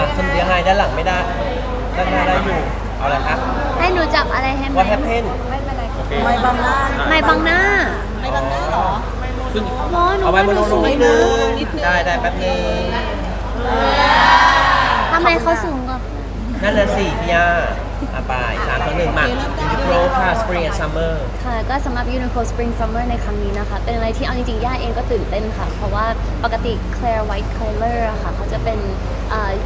อะคุณยังไงด้านหลังไม่ได้ด้านหน้าได้อยู่เอาอะไรครับ ให้หนูจับอะไรให้ไหม What happened โอเคไม่บังหน้าไม่บังหน้าไม่บังหน้าเหรอขึ้นหมอหนูเอาไว้ว่าบนหนูลงสูงนิดนึงได้ได้แป๊บนึงทำไมเขาสูงกว่านั่นน่ะสิพี่ย่า อะไปสามต่อหนึ่งมา Uniqlo ค่ะ Spring and Summer ค่ะ ก็สำหรับ Uniqlo Spring Summer ในครั้งนี้นะคะ เป็นอะไรที่เอาจริงๆ ย่าเองก็ตื่นเต้นค่ะ เพราะว่าปกติ Claire White Color อะค่ะ เขาจะเป็น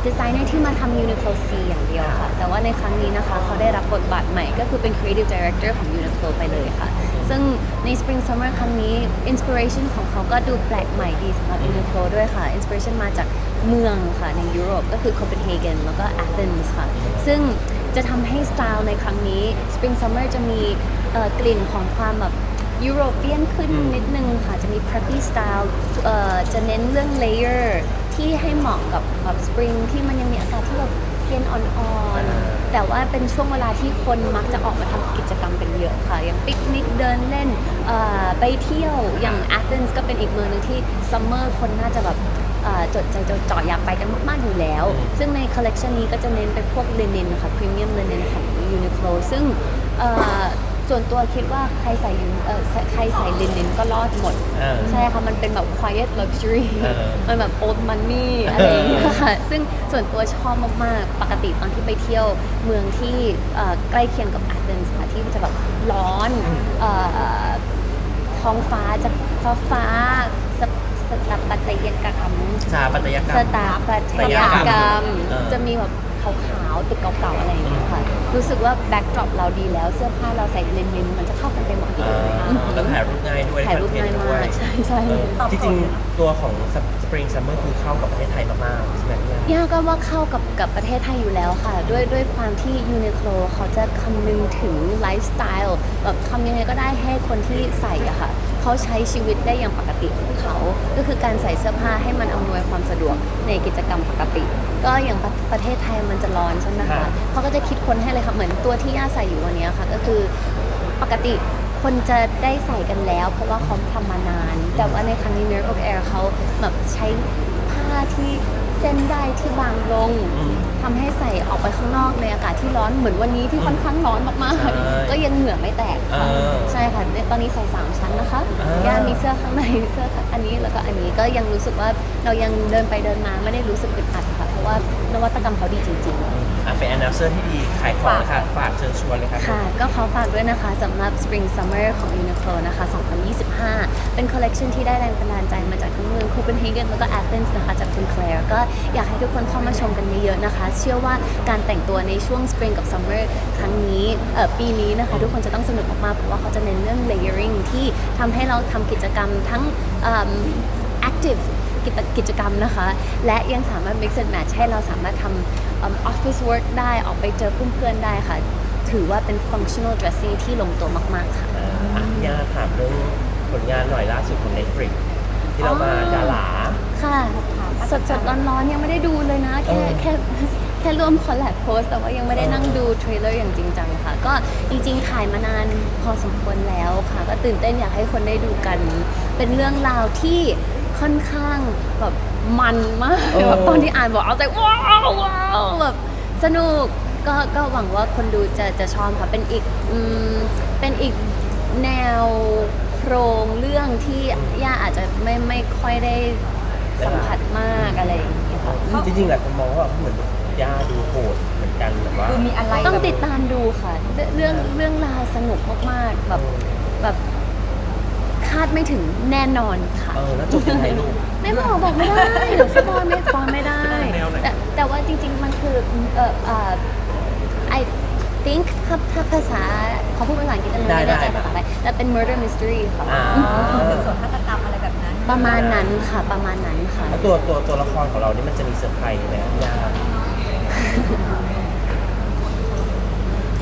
ดีไซเนอร์ที่มาทำ Uniqlo C อย่างเดียวค่ะ แต่ว่าในครั้งนี้นะคะ เขาได้รับบทบาทใหม่ ก็คือเป็น Creative Director ของ Uniqlo ไปเลยค่ะ ซึ่งใน Spring Summer ครั้งนี้ Inspiration ของเขาก็ดูแปลกใหม่ดีสำหรับ Uniqlo ด้วยค่ะ Inspiration มาจากเมืองค่ะในยุโรปก็คือ Copenhagen แล้วก็ Athens ค่ะ ซึ่ง จะทำให้สไตล์ในครั้งนี้ Spring Summer จะมีเอ่อกลิ่นของความแบบยุโรเปียนขึ้นอืมนิดนึงค่ะ จะมี preppy style เอ่อจะเน้นเรื่อง layer ที่ให้เหมาะกับแบบ spring ที่มันยังมีอากาศที่แบบเย็นอ่อนๆ แต่ว่าเป็นช่วงเวลาที่คนมักจะออกมาทำกิจกรรมกันเยอะค่ะ อย่างปิกนิกเดินเล่นเอ่อไปเที่ยวอย่าง Athens ก็เป็นอีกเมืองหนึงที่ summer คนน่าจะแบบ เอ่อจดใจจดจ่ออยากไปกันมากๆอยู่แล้ว ซึ่งในคอลเลกชันนี้ก็จะเน้นเป็นพวกลินินค่ะพรีเมียมลินินของ Uniqlo ซึ่งเอ่อส่วนตัวคิดว่าใครใส่ยูเอ่อใครใส่ลินินก็รอดหมด เออ ใช่ค่ะ มันเป็นแบบ quiet luxury เออมันแบบ old money อะไรอย่างเงี้ยค่ะ ซึ่งส่วนตัวชอบมาก ๆ ปกติตอนที่ไปเที่ยวเมืองที่เอ่อใกล้เคียงกับอาเ e นส์ค่ะที่จะแบบร้อนเอ่อท้องฟ้าจะฟ้าฟ้าส ถสถาปัตยกรรม สถาปัตยกรรสมถาปัตยกรรมเออจะมีแบบขาว ๆตึกเก่าๆอะไรอย่างเงี้ยค่ะ รู้สึกว่าแบ็กดรอปเราดีแล้วเสื้อผ้าเราใส่เลนลินมันจะเข้ากันไปหมดเลอ่ายแล้วถ่ายรูปง่ายด้วยถ่ายรูปคอนเทนง่ายต์มาด้วยกใช่ใช่เออจริงๆตัวของ Spring Summer คือเข้ากับประเทศไทยมากๆใช่ไหมพี่ย่าย่าก็ว่าเข้ากับกับประเทศไทยอยู่แล้วค่ะ ด้วยด้วยความที่ยูนิโคลเขาจะคำนึงถึงไลฟ์สไตล์แบบทำยังไงก็ได้ให้คนที่ใส่อะค่ะเขาใช้ชีวิตได้อย่างปกติของเขา ก็คือการใส่เสื้อผ้าให้มันอำนวยความสะดวกในกิจกรรมปกติ ก็อย่างประประเทศไทยมันจะร้อนใช่ไหมครัคะบเขาก็จะคิดคนให้เลยค่ะเหมือนตัวที่ย่าใส่อยู่วันนี้ค่ะก็คือปกติคนจะได้ใส่กันแล้ว เพราะว่าเขาทำมานาน แต่ว่าในครั้งนี้ Miracle Air เขาแบบใช้ผ้าที่เส้นได้ที่บางลงอืมทำให้ใส่ออกไปข้างนอกในอากาศที่ร้อนเหมือนวันนี้ที่ค่อนข้างร้อนมากใช่ๆก็ยังเหงื่อไม่แตกค่ะเออใช่ค่ะเนี่ยตอนนี้ใส่3ชั้นนะคะอ่าย่ามีเสื้อข้างในเสื้ออันนี้แล้วก็อันนี้ก็ยังรู้สึกว่าเรายังเดินไปเดินมาไม่ได้รู้สึกอึดอัดค่ะเพราะว่านวัตกรรมเขาดีจริง ๆ อะเป็น announcer ที่ดีขายของนะคะฝากเชิญชวนเลยครับค่ะ ก็ขอฝากด้วยนะคะสำหรับ Spring Summer ของ Uniqlo นะคะ 2025 เป็นคอลเลกชันที่ได้แรงบันดาลใจมาจากทั้งเมือง Copenhagen แล้วก็ Athens นะคะจากคุณ Claire ก็อยากให้ทุกคนเข้ามาชมกันเยอะๆนะคะ เชื่อว่าการแต่งตัวในช่วง Spring กับ Summer ครั้งนี้เอ่อปีนี้นะคะ ทุกคนจะต้องสนุกมากๆเพราะว่าเขาจะเน้นเรื่อง layering ที่ทำให้เราทำกิจกรรมทั้งเอิ่ม active กิจกิจกรรมนะคะ และยังสามารถ mix and match ให้เราสามารถทำเอิ่ม office work ได้ออกไปเจอเพื่อนๆได้ค่ะ ถือว่าเป็น functional dressing ที่ลงตัวมากๆค่ะ อ่าอะพี่ย่าถามเรื่องผลงานหน่อยล่าสุดของ Netflix ที่เรามาอ๋อดาราค่ะ สดๆ ร้อนๆ ยังไม่ได้ดูเลยนะ แค่เออแค่แค่ร่วมคอลแลบโพสแต่ว่ายังไม่ได้นั่งดูเทรลเลอร์อย่างจริงจังค่ะ ก็จริงๆ ถ่ายมานานพอสมควรแล้วค่ะ ก็ตื่นเต้นอยากให้คนได้ดูกัน เป็นเรื่องราวที่ ค่อนข้างแบบมันมากเออ แบบตอนที่อ่านบอกเอาใจว้าวว้าวแบบสนุกก็ก็หวังว่าคนดูจะจะชอบค่ะเป็นอีกอืมเป็นอีกแนวโครงเรื่องที่ย่าอาจจะไม่ไม่ค่อยได้สัมผัสมากอะไรอย่างเงี้ยค่ะ จริงๆหลายคนมองว่าเหมือนย่าดูโหดเหมือนกันแบบว่า คือมีอะไรต้องแบบติดตามดูค่ะเรื่องเรื่องราวสนุกมากๆแบบแบบคาดไม่ถึงแน่นอนค่ะ เออแล้วจบยังไงลูก ไม่บอกบอกไม่ได้เดี๋ยวสปอยไม่สปอยไม่ได้ แนวไหน แต่แต่ว่าจริง ๆ มันคือเอ่อเอ่อ I think ถ้าถ้าภาษาเขาพูดภาษาอังกฤษอันนี้ได้ไม่แน่ใจได้ภาษาอะไรแต่เป็น murder mystery ค่ะอ่าสืบสวนฆาตกรรมอะไรแบบนั้น ประมาณนั้นค่ะประมาณนั้นค่ะ แล้วตัวตัวตัวละครของเรานี่มันจะมีเซอร์ไพรส์ไหมครับย่า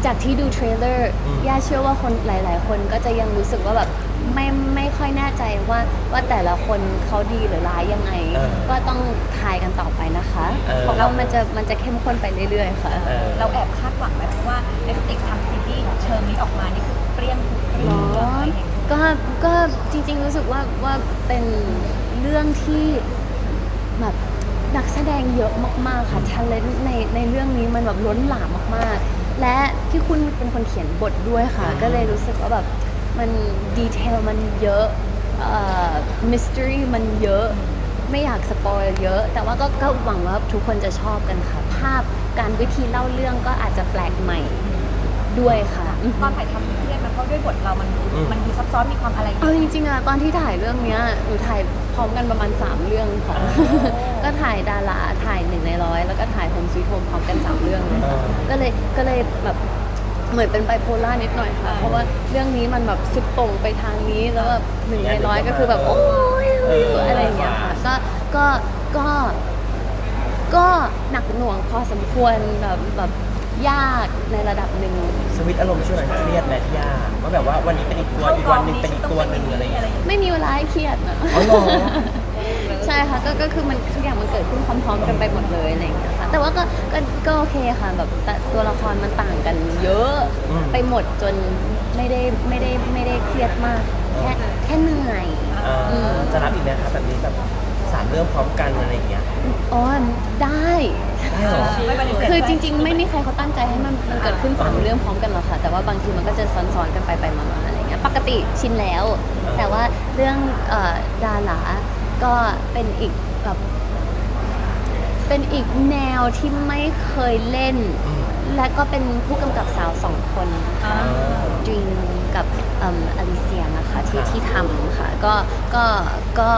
จากที่ดูเทรลเลอร์อืม ย่าเชื่อว่าคนหลาย ๆ คนก็จะยังรู้สึกว่าแบบไม่ไม่ค่อยแน่ใจว่าว่าแต่ละคนเขาดีหรือร้ายยังไง เออก็ต้องทายกันต่อไปนะคะเออ เพราะว่ามันจะมันจะเข้มข้นไปเรื่อย ๆ ค่ะ เออ เราแอบคาดหวังไหมเพราะว่าเน็ตฟลิกทำซีรีส์เชิงนี้ออกมานี่คือเปรี้ยงทุกเรื่องหรอเลยเห็นก็ก็จริงๆรู้สึกว่าว่าเป็นเรื่องที่แบบนักแสดงเยอะมากๆค่ะท ALENT ในในเรื่องนี้มันแบบล้นหลามมากๆ และ พี่คุณเป็นคนเขียนบทด้วยค่ะ ก็เลยรู้สึกว่าแบบมันดีเทลมันเยอะเอ่อมิส t ต r y มันเยอะ ไม่อยากสปอยเยอะ แต่ว่าก็ก็หวังว่าทุกคนจะชอบกันค่ะ ภาพการวิธีเล่าเรื่องก็อาจจะแปลกใหม่ด้วยค่ะ ตอนถ่ายทำเครียดมันเพราะด้วยบทเรามันมันดูซับซ้อนมีความอะไรเอาจริงๆอะตอนที่ถ่ายเรื่องเนี้ยหนูถ่ายพร้อมกันประมาณ 3 เรื่องค่ะก็ถ่ายดาราถ่ายหนึ่งในร้อยแล้วก็ถ่ายโฮมสวีทโฮมพร้อมกัน 3 เรื่องเลยค่ะก็เลยก็เลยแบบ เหมือนเป็นไบโพล่านิดหน่อยค่ะ เพราะว่าเรื่องนี้มันแบบสุดโต่งไปทางนี้แล้วแบบหนึ่งในร้อยก็คือแบบโอ้ยอะไรอย่างเงี้ยค่ะก็ก็ก็ก็หนักหน่วงพอสมควรแบบแบบยากในระดับหนึ่งสวิตช์อารมณ์ช่วงนั้นเครียดไหมพี่ย่าว่าแบบว่าวันนี้เป็นอีกตัวอีกวันหนึ่งเป็นอีกตัวหนึ่งอะไรอย่างเงี้ยไม่มีเวลาให้เครียดนะอ๋อเหรอใช่ค่ะก็ก็คือมันทุกอย่างมันเกิดขึ้นพร้อมๆกันไปหมดเลยอะไรอย่างเงี้ยค่ะ แต่ว่าก็ก็ก็โอเคค่ะแบบแต่ตัวละครมันต่างกันเยอะอืม ไปหมดจนไม่ได้ไม่ได้ไม่ได้เครียดมาก แค่แค่เหนื่อยอ่าอืมจะรับอีกไหมคะแบบนี้แบบสามเรื่องพร้อมกันอะไรอย่างเงี้ยอ๋อได้ ได้เหรอ ไม่ปฏิเสธคือจริง ๆ ไม่มีใครเขาตั้งใจให้มันมันเกิดขึ้นสามเรื่องพร้อมกันหรอกค่ะ แต่ว่าบางทีมันก็จะซ้อนๆกันไปไปมาๆอะไรเงี้ยปกติชินแล้ว แต่ว่าเรื่องเอ่อดาราก็เป็นอีกแบบ เป็นอีกแนวที่ไม่เคยเล่นอืมและก็เป็นผู้กำกับสาวสองคนอ่าดรีมกับเอลิเซียนะคะที่ครับที่ทำค่ะ ก็ก็ก็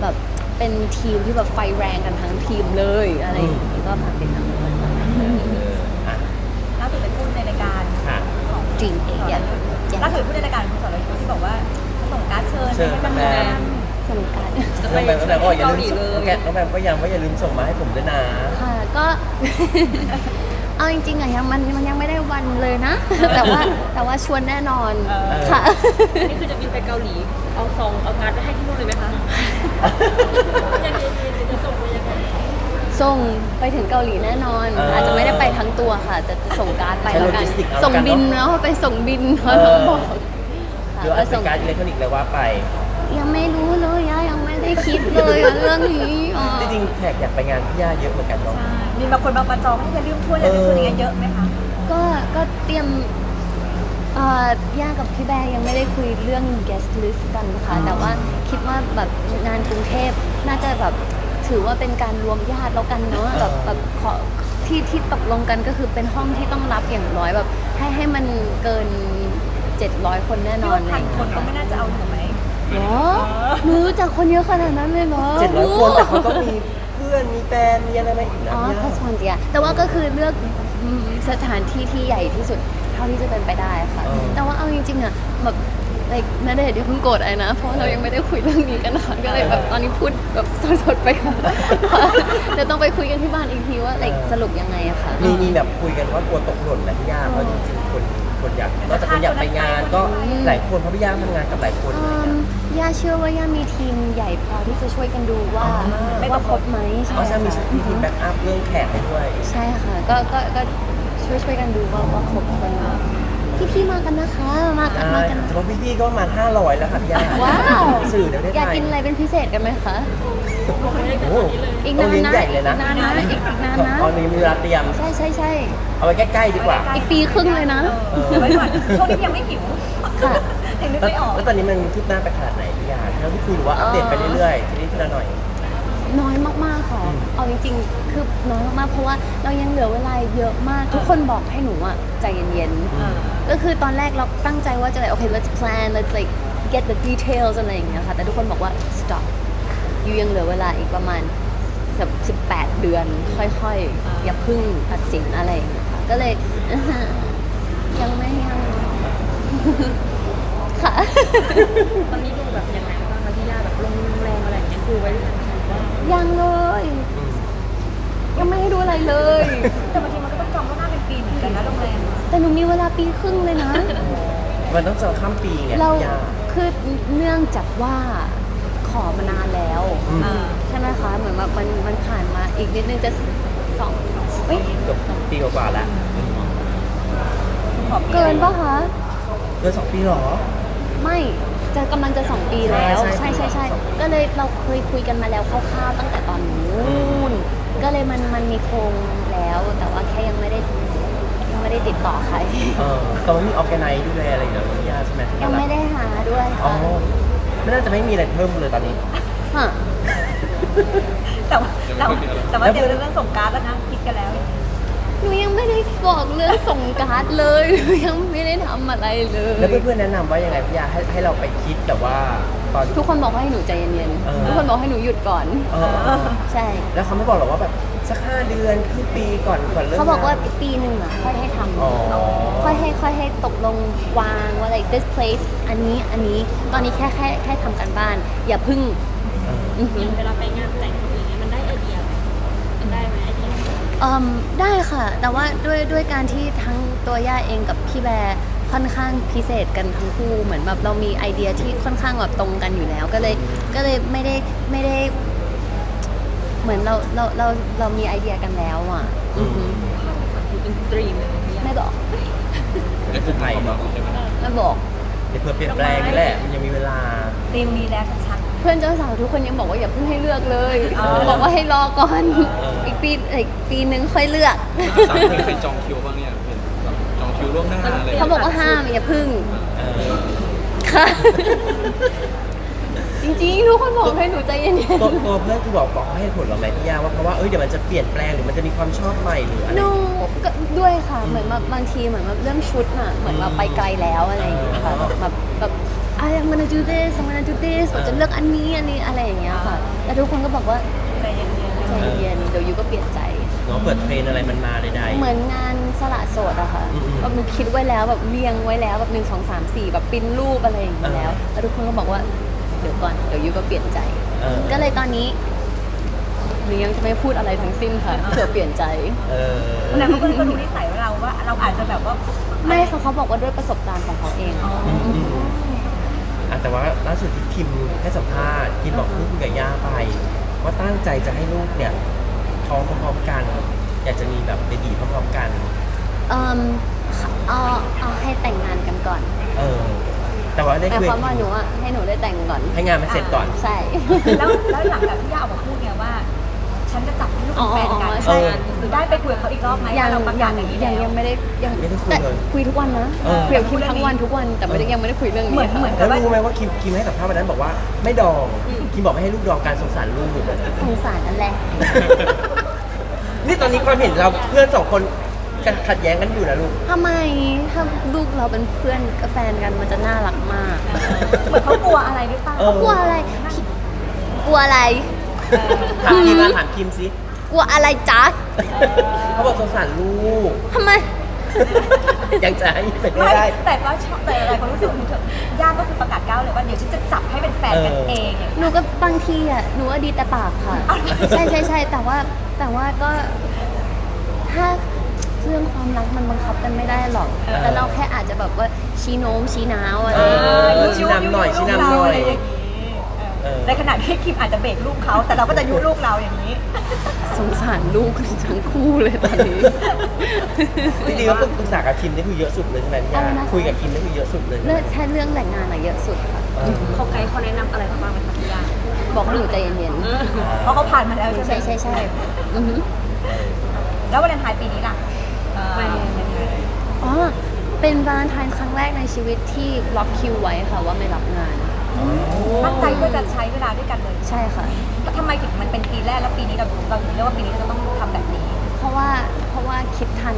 แบบเป็นทีมที่แบบไฟแรงกันทั้งทีมเลยอะไรอย่างนี้ก็ฝากติดตามด้วยอะล่าสุดไปพูดในรายการค่ะของดรีมเอเย่นล่าสุดพูดในรายการคุณสรยุทธ์ที่บอกว่าส่งการ์ดเชิญเชิญให้มันแฟแมนนสนุกกัน น้องแบมน้องแบมก็อย่าลืมส่งน้องแกน้องแบมก็ยังว่าอย่าลืมส่งมาให้ผมด้วยนะ ค่ะก็ เอาจริงๆอะยังมันมันยังไม่ได้วันเลยนะ แต่ว่าแต่ว่าชวนแน่นอนค่ะ นี่คือจะบินไปเกาหลี เอาซองเอาการ์ดไปให้ที่นู่นเลยไหมคะ ยังไงดีจะส่งไปยังไงส่งไปถึงเกาหลีแน่นอน เออออาจจะไม่ได้ไปทั้งตัวค่ะ จะจะส่งการ์ดไปใช้แล้วกันโลจิสติกเอาส่งแล้วกันบินเนอะ แล้วไปส่งบินเขาเออต้องบอกหรือว่าค่ะเป็นการดอิเล็กทรอนิกส์เลยว่าไป ยังไม่รู้เลยย่ายังไม่ได้คิดเลยอะเรื่องนี้อะจริงๆแขกอยากไปงานพี่ย่าเยอะเหมือนกันเนาะ มีบางคนบางประจองที่จะลืมถ้วยจะลืมถ้วยอย่างเงี้ยเยอะไหมคะ ก็ก็เตรียมเอ่อย่ากับพี่แบร์ยังไม่ได้คุยเรื่อง guest list กันค่ะ แต่ว่าคิดว่าแบบงานกรุงเทพน่าจะแบบถือว่าเป็นการรวมญาติแล้วกันเนาะแบบแบบขอที่ที่ตกลงกันก็คือเป็นห้องที่ต้องรับอย่างน้อยแบบ ให้ให้มันเกิน 700 คนแน่นพี่อนว่าพันคนก็ไม่น่าจะเอาอยู่ไหม เหรอหนูรู้จักคนเยอะขนาดนั้นเลยเหรอเจ็ดร้อยคนแต่เขาต้องมีเพื่อนมีแฟนมีอะไรมาอีกนะอ๋อพี่พัย่าสมันเจียแต่ว่าก็คือเลือกอืมสถานที่ที่ใหญ่ที่สุดเท่าที่จะเป็นไปได้ค่ะ แต่ว่าเอาจริงๆอะแบบ like นาเดชน์อย่าเพิ่งโกรธไอ้นะ เพราะเรายังไม่ได้คุยเรื่องนี้กันนะคะก็เลยแบบตอนนี้พูดแบบสดๆไปค่ะเดี๋ยวต้องไปคุยกันที่บ้านอีกทีว่า like สรุปยังไงอะค่ะ มีมีแบบคุยกันว่ากลัวตกหล่นนะพี่ย่าเพราะจริงๆคน คนอยากนอกจากคนอยากไปงานก็หลายคนเพราะพี่ย่าทำงานกับหลายคนอะไรอืเงี้มยย่าเชื่อว่าย่ามีทีมใหญ่พอที่จะช่วยกันดูว่าอ๋อ ว่าครบไหมอ๋อใช่ใช่มีค่ะมีทีมแบ็กอัพเรื่องแขกให้ด้วย ใช่ค่ะก็ก็ก็ช่วยช่วยกันดูว่าว่าครบคนไหม พี่พี่ๆมากันนะคะ มากันมากันเฉพาะพี่ๆก็ประมาณ500 แล้วค่ะพี่ย่าว้าวสื่อเดี๋ยวได้อยากถ่ายกินอะไรเป็นพิเศษกันไหมคะ โอ้โหอีกต้อนางนเลี้ยงนะใหญ่เลยนะอีกนานนะอีกนานนะตอนนี้มีเวลาเตรียม ใช่ใช่ใช่เอาไว้ใกล้ๆดีกว่าอีกปีครึ่งเลยนะ เออไว้ก่อนช่วงนี้ยังไม่หิวค่ะ ยังนึกแล้วไม่ออก แล้วตอนนี้มันคืบหน้าไปขนาดไหนพี่ย่าที่เราที่คุยหรือว่าอัปเดตไปเรื่อยๆทีนี้ทีละหน่อย น้อยมากๆค่ะเอาจริงๆ คือน้อยมากๆเพราะว่าเรายังเหลือเวลาเยอะมาก ทุกคนบอกให้หนูอะใจเย็นอืมๆก็คือตอนแรกเราตั้งใจว่าจะ like okay let's plan let's like get the details อะไรอย่างเงี้ยค่ะ แต่ทุกคนบอกว่า stop อยู่ยังเหลือเวลาอีกประมาณสิบแปดเดือน ค่อยๆ อย่าเพึ่งตัดสินอะไรอย่างเงี้ยค่ะก็เลยอื้อหือยังไม่ยังค่ะ ตอนนี้ดูแบบยังไงบ้างคะพี่ย่าแบบลงแรงอะไรอย่างเงี้ยคือไว้ยังไงบ้าง ยังเลย ยังไม่ให้ดูอะไรเลย แต่บางทีมันก็ต้องจองล่วงหน้าเป็นปีเหมือนกันนะโรงแรมแต่หนูมีเวลาปีครึ่งเลยนะ มันต้องจองข้ามปีไงเราพี่ย่าคือเนื่องจากว่าขอมานานแล้ว อืมอ่าใช่ไหมคะ เหมือนแบบมันมันผ่านมาอีกนิดนึงจะสองเอ้ยเกือบปีกว่าๆแล้วขอปีเกินปะคะเกินสองปีเหรอ ไม่ จะกำลังจะสองปีแล้ว ใช่ใช่ใช่ใช่ใช่สองปีก็เลยเราเคยคุยกันมาแล้วคร่าวๆตั้งแต่ตอนนู้นก็เลยมันมันมีโครงแล้ว แต่ว่าแค่ยังไม่ได้ยังไม่ได้ติดต่อใคร เออแต่ว่ามีออร์แกไนซ์ดูแลอะไรอย่างเงี้ยพี่ย่าใช่ไหมยังไม่ได้หาด้วยอ๋อค่ะไม่น่าจะไม่มีอะไรเพิ่มเลยตอนนี้ ฮะแต่ว่าแต่ว่าแต่ว่าเตรียมเรื่องส่งการ์ดแล้วนะคิดกันแล้วหนูยัง ไม่ได้บอกเรื่องส่งการ์ดเลยหนูยังไม่ได้ทำอะไรเลย แล้วเพื่อนๆแนะนำว่ายังไงพี่ย่าให้ให้เราไปคิดแต่ว่าตอน ทุกคนบอกว่าให้หนูใจเย็นเออ ๆ ทุกคนบอกให้หนูหยุดก่อน เออเออใช่ แล้วเขาไม่บอกหรอกว่าแบบสักห้าเดือนครึ่งปีก่อนก่อนเริ่มเขาบอกว่างนปีหนึ่งอะค่อยให้ทอ๋อำค่อยให้ค่อยให้ตกลงวางว่า like this place อันนี้อันนี้ตอนนี้แค่แค่แค่ทำกันบ้าน อย่าพึ่งเอออือหืออย่างเวลาไปงานแต่ง ยอืมได้ค่ะ แต่ว่าด้วยด้วยการที่ทั้งตัวย่าเองกับพี่แบร์ค่อนข้างพิเศษกันทั้งคู่เหมือนแบบเรามีไอเดียที่ค่อนข้างแบบตรงกันอยู่แล้ว ก็เลยก็เลยไม่ได้ไม่ได้ เหมือนเราเราเราเรามีไอเดียกันแล้วอะอือหืออยู่เป็นดรีมเลยพี่ย่าไม่บอกนี่คือไทยเนาะไม่บอกเดี๋ยวเพื่อเปลี่ยนแปลงนี่แหละมันยังมีเวลาเตรียมมีแล้วชัด เพื่อนเจ้าสาวทุกคนยังบอกว่าอย่าเพิ่งให้เลือกเลยอ๋อบอกว่าให้รอก่อน เอ ออีอีกปีอีกปีนึงค่อยเลือก สามคนเคยจองคิวบ้างเนี่ยเป็นแบบจองคิวล่วงหน้าเลยเขาบอกว่าห้ามอย่าพึ่งเออค่ะ จริงๆ ทุกคนบอกให้หนูใจเย็นตัวตัวเพื่อนคือบอกบอกให้เหตุผลเราไหมพี่ย่าว่าเพราะว่าเอ้ยเดี๋ยวมันจะเปลี่ยนแปลงหรือมันจะมีความชอบใหม่หรืออะไรๆหนูก็ด้วยค่ะ เหมือนแบบบางทีเหมือนแบบเรื่องชุดน่ะ เหมือนแบบไปไกลแล้วอะไรอย่างเงี้ยค่ะ แบบแบบแบบ I'm gonna do this I'm gonna do this ผมจะเลือกอันนี้อันนี้อะไรอย่างเงี้ยค่ะ แต่ทุกคนก็บอกว่าๆ ใจเย็นใจเย็นๆเดี๋ยวยูก็เปลี่ยนใจ เนาะเปิดเทรนอะไรมันมาใดๆ เหมือนงานสละโสดอะค่ะอืมๆแบบหนูคิดไว้แล้วแบบเรียงไว้แล้วแบบหนึ่งสองสามสี่แบบปริ้นรูปอะไรอย่างนี้แล้วแล้วทุกคนก็บอกว่าเดี๋ยวก่อนเดี๋ยวยูก็เปลี่ยนใจเออก็เลยตอนนี้หนูยังจะไม่พูดอะไรทั้งสิ้นค่ะเผื่อเปลี่ยนใจ เออๆแล้วเพื่อนก็รู้นิสัยเราว่าเราอาจจะแบบว่าไม่ค่ะเขาบอกว่าด้วยประสบการณ์ของเขาเองอ๋ออืมอืมอะแต่ว่าล่าสุดที่คิมให้สัมภาษณ์คิมบอกลูกคุยกับย่าไป ว่าตั้งใจจะให้ลูกเนี่ยท้องพร้อมๆกัน อยากจะมีแบบเบบีพร้อมๆกัน เอ่มเอาเอาให้แต่งงานกันก่อนเออ แต่ว่าได้หมายคุยความว่าหนูอะให้หนูได้แต่งก่อนให้งานมันเสร็จก่อน ใช่ แล้วแล้วหลังจากที่ย่าออกมาพูดเนี่ยว่า ฉันจะจับให้ลูกอ๋เป็อนแฟนกันอ๋อใช่ได้ไปคุยกับเขาอีกรอบไหมยังว่าเราประกายัศงอย่างนี้ยังแล้วยังไม่ได้ยังไม่ได้คุยแต่เลยคุยทุกวันนะเออคุยกับคิมทั้งวันทุกวันแต่ไม่ได้ยังไม่ได้คุยเรื่องนี้เหมือนค่ะเหมือนแล้วรู้ไหมว่าคิมคิมให้สัมภาษณ์วันนั้นบอกว่าไม่ดองคิมบอกไม่ให้ลูกดองการสงสารลูกสงสารนั่นแหละนี่ตอนนี้ความเห็นเราเพื่อนสองคนขัดแย้งกันอยู่นะลูกทำไมถ้าลูกเราเป็นเพื่อนกับแฟนกันมันจะน่ารักมาก เหมือนเขากลัวอะไรหรือเปล่าเออกลัวอะไรพี่กลัวอะไร ถามคิมมาถามคิมสิกลัวอะไรจ๊ะเขาบอกสงสารลูก ทำไม ยังจะให้เป็นไม่ไม่ได้ แต่ก็ชอบแต่อะไรความรู้สึกของเธอย่าก็คือประกาศก้าวเลยว่าเดี๋ยวฉันจะจับให้เป็นแฟนกันเออเองอย่างหนูก็บางทีอะหนูว่าดีแต่ปากค่ะ ใช่ใช่ใช่แต่ว่าแต่ว่าก็ ถ้าเรื่องความรักมันบังคับกันไม่ได้หรอกแต่เราแค่อาจจะแบบว่าชี้โน้มชี้น้าวอะไรเออย่างเงี้ยอชี้นำหน่อยชี้นำหน่อยเออ ในขณะที่คิมอาจจะเบรกลูกเขา แต่เราก็จะยุลูกเราอย่างนี้ สงสารลูกทั้งคู่เลยตอนนี้ จริงๆก็ปรึกษากับคิมนี่คือเยอะสุดเลยใช่ไหมพี่อะไรยานะคะ คุยกับคิมนี่คือเยอะสุดเลยเรื่องแค่เรื่องแต่งงานอะเยอะสุดค่ะเออเขาไกด์เขาแนะนำอะไรมาบ้างไหมคะพี่ย่าบอกให้หนูใจเย็นเพราะเขาผ่านมาแล้วใช่ๆไหมใช่ใช่ใช่อือหือแล้ววันเลนไทน์ปีนี้ล่ะเอ่อไปยังไงอ๋อเป็นวาเลนไทน์ครั้งแรกในชีวิตที่ล็อกคิวไว้ค่ะว่าไม่รับงาน ตั้งใจเพื่อจะใช้เวลาด้วยกันเลยใช่ค่ะทำไมถึงมันเป็นปีแรกแล้วปีนี้เราเราถึงเรียกว่าปีนี้เราจะต้องทำแบบนี้ เพราะว่าเพราะว่าคิดทัน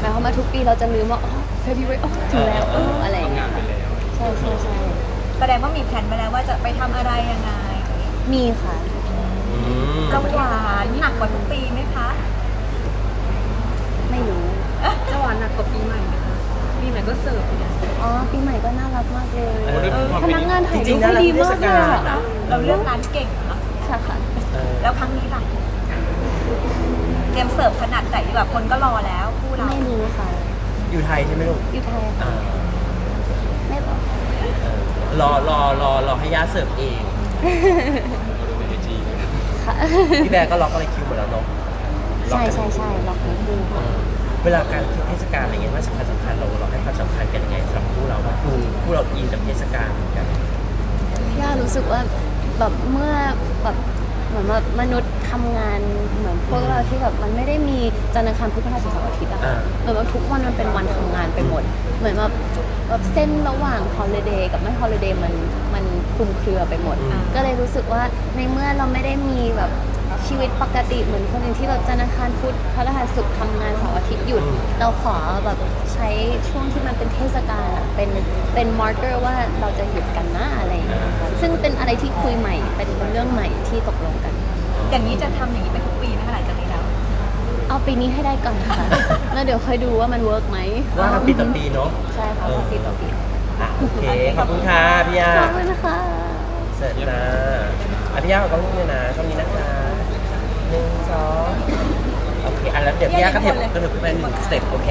หมายความว่าทุกปีเราจะลืมว่าอ๋อเฟบรุยอ๋อถึงแล้วเอออะไรอย่างเงี้ยค่ะใช่ใช่ใช่แสดงว่ามีแผนไปแล้วว่าจะไปทำอะไรยังไงมีค่ะอืมจะหวานหนักกว่าทุกปีไหมคะ ไม่รู้ จะหวานหนักกว่าปีใหม่นะคะ ปีใหม่ก็เสิร์ฟเนี่ย อ๋อปีใหม่ก็น่ารักมากเลยเออ พนักงานถ่ายจริรูงปๆนะได้ดีมากเราเทศเลกายลอะเราเลือกร้านเก่งเนอะค่ะค่ะ เออแล้วครั้งนี้ล่ะเตรียมเสิร์ฟขนาดไหนดีแบบคนก็รอแล้วคู่เราไม่รู้ค่ะ อยู่ไทยใช่ไหมลูกอยู่ไทยค่ะอ่าไม่บอก เออรอรอรอรอให้ย่าเสิร์ฟเองค่ะพี่แบร์ก็ล็อกอะไรคิวหมดแล้วเนาะล็อกใช่กันใช่ใช่ล็อกทั้งคู่เออ เวลาการเทศกาลอะไรเงี้ยว่าสำคัญสำคัญเราเราให้ความสำคัญกันยังไงสำหรับคู่เราว่าคู่คู่เราอินกับเทศกาลเหมือนกันย่ารู้สึกว่าแบบเมื่อแบบเหมือนแบบมนุษย์ทำงานเหมือนพวกเราที่แบบมันไม่ได้มีจันทร์อังคารพุธพฤหัสศุกร์เสาร์อาทิตย์อะค่ะอ่าเหมือนว่าทุกวันมันเป็นวันทำงานไปหมด เหมือนแบบแบบเส้นระหว่างฮอลิเดย์กับไม่ฮอลิเดย์มันมันคลุมเครือไปหมด ก็เลยรู้สึกว่าในเมื่อเราไม่ได้มีแบบ ชีวิตปกติเหมือนคนอื่นที่แบบจันทร์อังคารพุธพฤหัสศุกร์ทำงานเสาร์อาทิตย์หยุด เราขอแบบใช้ช่วงที่มันเป็นเทศกาลอะเป็นเป็นมาร์เกอร์ว่าเราจะหยุดกันนะอะไรอย่างเงี้ยค่ะซึ่งเป็นอะไรที่คุยใหม่เป็นเรื่องใหม่ที่ตกลงกัน อย่างนี้จะทำอย่างนี้เป็นทุกปีไหมคะหลังจากนี้แล้วเอาปีนี้ให้ได้ก่อนค่ะ แล้วเดี๋ยวค่อยดูว่ามันเวิร์กไหมว่ากันปีต่อปีเนาะใช่ค่ะปีต่อปีอะโอเค ขอบคุณค่ะพี่ยาขอบคุณค่ะ เสร็จนะอะพี่ยาขอบคุณเลยนะช่วงนี้นะคะ หนึ่งสองโอเคอะแล้วเดี๋ยวพี่ยาก็เถิบก็เถิบไปหนึ่งสเต็ปโอเค